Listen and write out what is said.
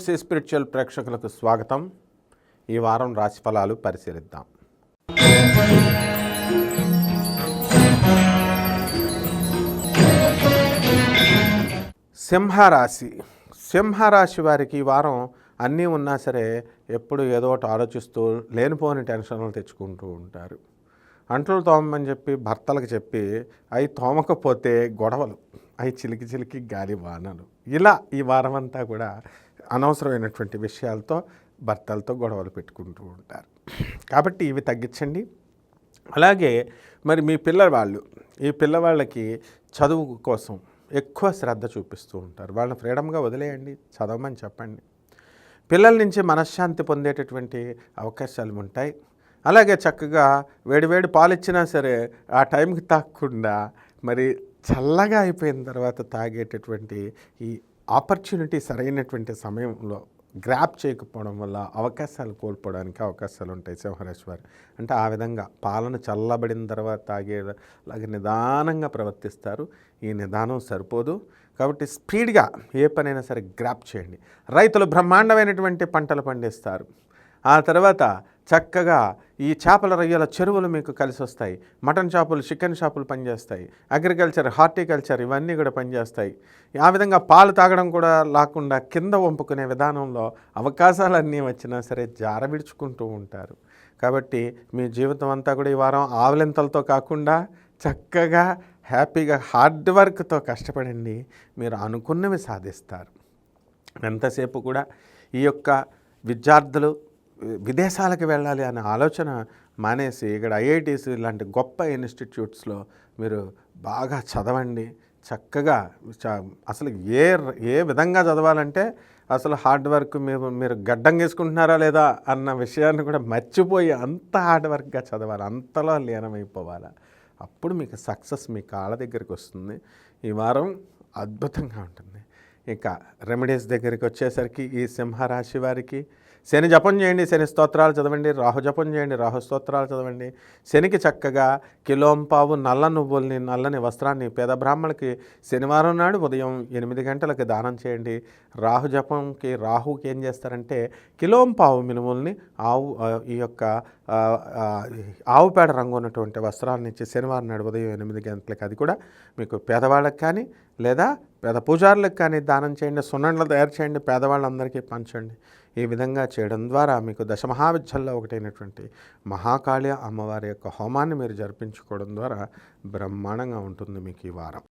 C spiritual ప్రేక్షకులకు స్వాగతం. ఈ వారం రాశి ఫలాలు పరిశీలిద్దాం. సింహరాశి. సింహరాశి వారికి ఈ వారం అన్నీ ఉన్నా సరే ఎప్పుడు ఏదో ఒకటి ఆలోచిస్తూ లేనిపోని టెన్షన్లు తెచ్చుకుంటూ ఉంటారు. అంట్లు తోమని చెప్పి భర్తలకు చెప్పి అవి తోమకపోతే గొడవలు అవి చిలికి చిలికి గాలి వానలు. ఇలా ఈ వారం అంతా కూడా అనవసరమైనటువంటి విషయాలతో భర్తలతో గొడవలు పెట్టుకుంటూ ఉంటారు. కాబట్టి ఇవి తగ్గించండి. అలాగే మరి మీ పిల్లవాళ్ళు ఈ పిల్లవాళ్ళకి చదువు కోసం ఎక్కువ శ్రద్ధ చూపిస్తూ ఉంటారు. వాళ్ళని ఫ్రీడమ్గా వదిలేయండి చదవమని చెప్పండి. పిల్లల నుంచి మనశ్శాంతి పొందేటటువంటి అవకాశాలు ఉంటాయి. అలాగే చక్కగా వేడివేడి పాలు ఇచ్చినా సరే ఆ టైంకి తాగకుండా మరి చల్లగా అయిపోయిన తర్వాత తాగేటటువంటి ఈ ఆపర్చునిటీ సరైనటువంటి సమయంలో గ్రాప్ చేయకపోవడం వల్ల అవకాశాలు కోల్పోవడానికి అవకాశాలు ఉంటాయి సింహరేశ్వర్ అంటే ఆ విధంగా పాలన చల్లబడిన తర్వాత తాగేలాగా నిదానంగా ప్రవర్తిస్తారు. ఈ నిదానం సరిపోదు. కాబట్టి స్పీడ్గా ఏ పనైనా సరే గ్రాప్ చేయండి. రైతులు బ్రహ్మాండమైనటువంటి పంటలు పండిస్తారు. ఆ తర్వాత చక్కగా ఈ చేపల రొయ్యల చెరువులు మీకు కలిసి వస్తాయి. మటన్ షాపులు చికెన్ షాపులు పనిచేస్తాయి. అగ్రికల్చర్ హార్టికల్చర్ ఇవన్నీ కూడా పనిచేస్తాయి. ఆ విధంగా పాలు తాగడం కూడా లేకుండా కింద వంపుకునే విధానంలో అవకాశాలన్నీ వచ్చినా సరే జారవిడుచుకుంటూ ఉంటారు. కాబట్టి మీ జీవితం అంతా కూడా ఈ వారం ఆవలింతలతో కాకుండా చక్కగా హ్యాపీగా హార్డ్ వర్క్తో కష్టపడండి. మీరు అనుకున్నవి సాధిస్తారు. ఎంతసేపు కూడా ఈ యొక్క విద్యార్థులు విదేశాలకు వెళ్ళాలి అనే ఆలోచన మానేసి ఇక్కడ ఐఐటీస్ ఇలాంటి గొప్ప ఇన్స్టిట్యూట్స్లో మీరు బాగా చదవండి. చక్కగా చ- అసలు ఏ ఏ విధంగా చదవాలంటే అసలు హార్డ్ వర్క్ మీరు మీరు గడ్డం వేసుకుంటున్నారా లేదా అన్న విషయాన్ని కూడా మర్చిపోయి అంత హార్డ్ వర్క్గా చదవాలి. అంతలో లీనమైపోవాలి. అప్పుడు మీకు సక్సెస్ మీ కాళ్ళ దగ్గరికి వస్తుంది. ఈ వారం అద్భుతంగా ఉంటుంది. ఇక రెమెడీస్ దగ్గరికి వచ్చేసరికి ఈ సింహరాశి వారికి శని జపం చేయండి శని స్తోత్రాలు చదవండి రాహు జపం చేయండి రాహు స్తోత్రాలు చదవండి. శనికి చక్కగా కిలోంపావు నల్ల నువ్వుల్ని నల్లని వస్త్రాన్ని పేద బ్రాహ్మణులకి శనివారం నాడు ఉదయం ఎనిమిది గంటలకు దానం చేయండి. రాహు జపంకి రాహుకి ఏం చేస్తారంటే కిలోంపావు మినుముల్ని ఆవు ఈ యొక్క ఆవు పేడ రంగు ఉన్నటువంటి వస్త్రాలను ఇచ్చి శనివారం నాడు ఉదయం ఎనిమిది గంటలకు అది కూడా మీకు పేదవాళ్ళకి కానీ లేదా పేద పూజారులకు కానీ దానం చేయండి సున్నండ్లు తయారు చేయండి పేదవాళ్ళందరికీ పంచండి. ఈ విధంగా చేయడం ద్వారా మీకు దశమహావిద్యల్లో ఒకటైనటువంటి మహాకాళి అమ్మవారి యొక్క హోమాన్ని మీరు జరిపించుకోవడం ద్వారా బ్రహ్మాండంగా ఉంటుంది మీకు ఈ వారం.